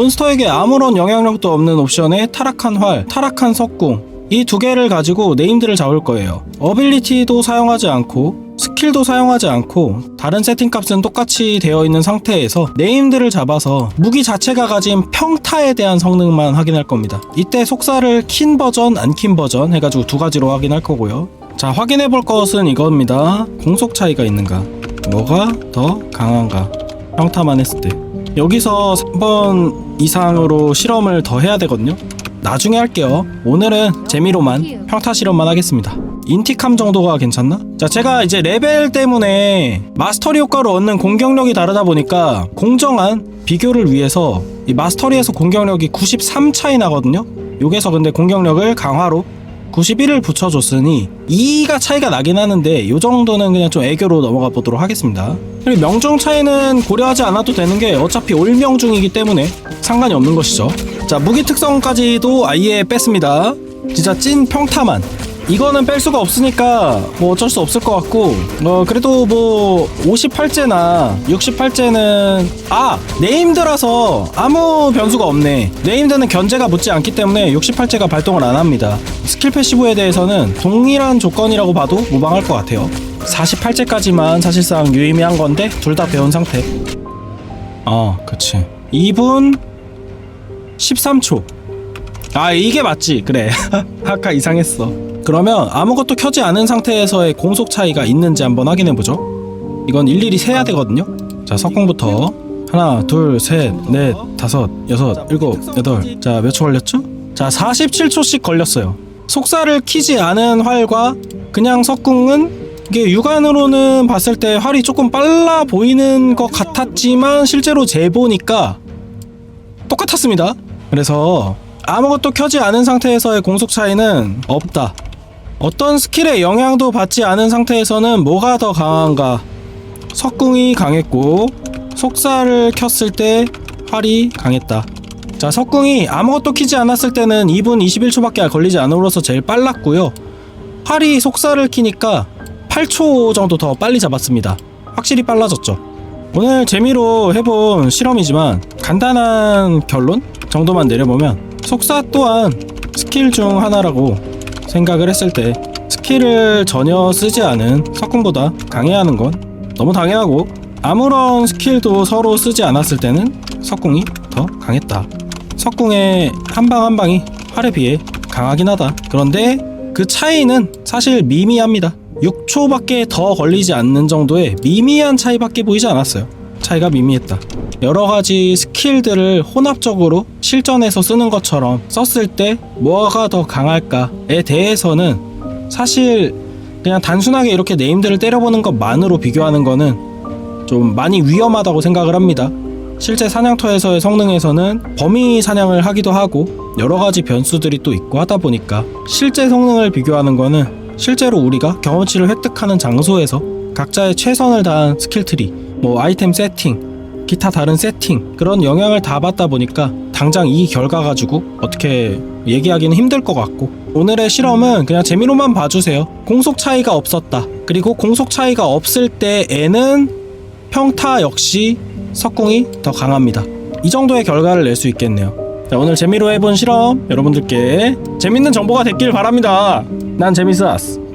몬스터에게 아무런 영향력도 없는 옵션에 타락한 활, 타락한 석궁 이 두 개를 가지고 네임드를 잡을 거예요. 어빌리티도 사용하지 않고 스킬도 사용하지 않고 다른 세팅 값은 똑같이 되어 있는 상태에서 네임드를 잡아서 무기 자체가 가진 평타에 대한 성능만 확인할 겁니다. 이때 속사를 킨 버전, 안 킨 버전 해가지고 두 가지로 확인할 거고요. 자, 확인해 볼 것은 이겁니다. 공속 차이가 있는가? 뭐가 더 강한가? 평타만 했을 때. 여기서 3번 이상으로 실험을 더 해야 되거든요. 나중에 할게요. 오늘은 재미로만 평타 실험만 하겠습니다. 인티캄 정도가 괜찮나? 자, 제가 이제 레벨 때문에 마스터리 효과로 얻는 공격력이 다르다 보니까 공정한 비교를 위해서 이 마스터리에서 공격력이 93 차이 나거든요. 여기서 근데 공격력을 강화로 91을 붙여줬으니 2가 차이가 나긴 하는데 이 정도는 그냥 좀 애교로 넘어가 보도록 하겠습니다. 그리고 명중 차이는 고려하지 않아도 되는 게 어차피 올명중이기 때문에 상관이 없는 것이죠. 자 무기 특성까지도 아예 뺐습니다. 진짜 찐 평타만. 이거는 뺄 수가 없으니까 뭐 어쩔 수 없을 것 같고. 어 그래도 뭐 58제나 68제는 아 네임드라서 아무 변수가 없네. 네임드는 견제가 묻지 않기 때문에 68제가 발동을 안 합니다. 스킬 패시브에 대해서는 동일한 조건이라고 봐도 무방할 것 같아요. 48제까지만 사실상 유의미한 건데 둘 다 배운 상태. 어 그치. 2분 13초. 아 이게 맞지. 그래. 아까 이상했어 그러면 아무것도 켜지 않은 상태에서의 공속 차이가 있는지 한번 확인해 보죠 이건 일일이 세야 되거든요 자 석궁부터 하나 둘 셋 넷 다섯 여섯 일곱 여덟 자 몇 초 걸렸죠? 자 47초씩 걸렸어요 속살을 키지 않은 활과 그냥 석궁은 이게 육안으로는 봤을 때 활이 조금 빨라 보이는 것 같았지만 실제로 재보니까 똑같았습니다. 그래서 아무것도 켜지 않은 상태에서의 공속 차이는 없다. 어떤 스킬의 영향도 받지 않은 상태에서는 뭐가 더 강한가? 석궁이 강했고 속살을 켰을 때 활이 강했다. 자, 석궁이 아무것도 키지 않았을 때는 2분 21초밖에 걸리지 않으로서 제일 빨랐고요. 활이 속살을 키니까 8초 정도 더 빨리 잡았습니다. 확실히 빨라졌죠. 오늘 재미로 해본 실험이지만 간단한 결론 정도만 내려보면 속사 또한 스킬 중 하나라고 생각을 했을 때 스킬을 전혀 쓰지 않은 석궁보다 강해하는 건 너무 당연하고 아무런 스킬도 서로 쓰지 않았을 때는 석궁이 더 강했다. 석궁의 한 방 한 방이 활에 비해 강하긴 하다. 그런데 그 차이는 사실 미미합니다. 6초밖에 더 걸리지 않는 정도의 미미한 차이밖에 보이지 않았어요. 차이가 미미했다. 여러 가지 스킬들을 혼합적으로 실전에서 쓰는 것처럼 썼을 때 뭐가 더 강할까에 대해서는 사실 그냥 단순하게 이렇게 네임들을 때려보는 것만으로 비교하는 거는 좀 많이 위험하다고 생각을 합니다. 실제 사냥터에서의 성능에서는 범위 사냥을 하기도 하고 여러 가지 변수들이 또 있고 하다 보니까 실제 성능을 비교하는 거는 실제로 우리가 경험치를 획득하는 장소에서 각자의 최선을 다한 스킬트리, 뭐 아이템 세팅, 기타 다른 세팅 그런 영향을 다 받다 보니까 당장 이 결과 가지고 어떻게 얘기하기는 힘들 것 같고 오늘의 실험은 그냥 재미로만 봐주세요. 공속 차이가 없었다. 그리고 공속 차이가 없을 때에는 평타 역시 석궁이 더 강합니다. 이 정도의 결과를 낼 수 있겠네요. 자, 오늘 재미로 해본 실험 여러분들께 재밌는 정보가 됐길 바랍니다. 난 재밌었어.